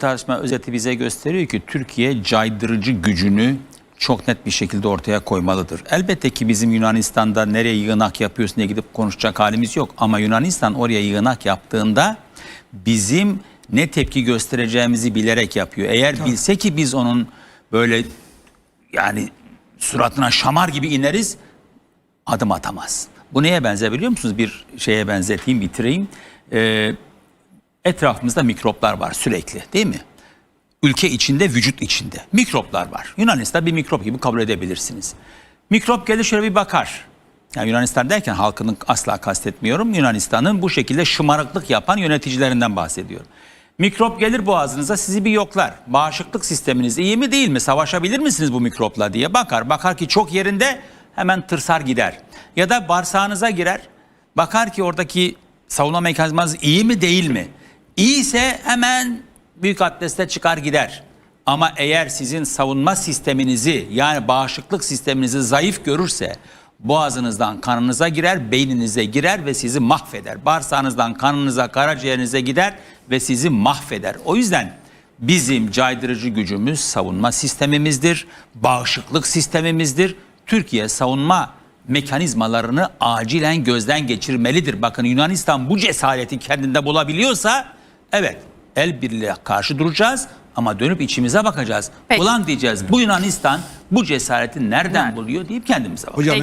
tartışma özeti bize gösteriyor ki Türkiye caydırıcı gücünü çok net bir şekilde ortaya koymalıdır. Elbette ki bizim Yunanistan'da nereye yığınak yapıyorsun diye gidip konuşacak halimiz yok. Ama Yunanistan oraya yığınak yaptığında bizim ne tepki göstereceğimizi bilerek yapıyor. Eğer bilse ki biz onun böyle yani suratına şamar gibi ineriz adım atamaz. Bu neye benzer biliyor musunuz? Bir şeye benzeteyim bitireyim. Ee, etrafımızda mikroplar var sürekli değil mi? Ülke içinde, vücut içinde. Mikroplar var. Yunanistan bir mikrop gibi kabul edebilirsiniz. Mikrop gelir şöyle bir bakar. Yani Yunanistan derken halkını asla kastetmiyorum. Yunanistan'ın bu şekilde şımarıklık yapan yöneticilerinden bahsediyorum. Mikrop gelir boğazınıza sizi bir yoklar. Bağışıklık sisteminiz iyi mi değil mi? Savaşabilir misiniz bu mikropla diye bakar. Bakar ki çok yerinde hemen tırsar gider. Ya da bağırsağınıza girer. Bakar ki oradaki savunma mekanizmanız iyi mi değil mi? İyiyse hemen büyük abdeste çıkar gider. Ama eğer sizin savunma sisteminizi yani bağışıklık sisteminizi zayıf görürse boğazınızdan kanınıza girer, beyninize girer ve sizi mahveder. Bağırsağınızdan kanınıza, karaciğerinize gider ve sizi mahveder. O yüzden bizim caydırıcı gücümüz savunma sistemimizdir, bağışıklık sistemimizdir. Türkiye savunma mekanizmalarını acilen gözden geçirmelidir. Bakın Yunanistan bu cesareti kendinde bulabiliyorsa evet el birliğe karşı duracağız ama dönüp içimize bakacağız. Peki. Ulan diyeceğiz bu Yunanistan bu cesareti nereden buluyor deyip kendimize bakacağız. Hocam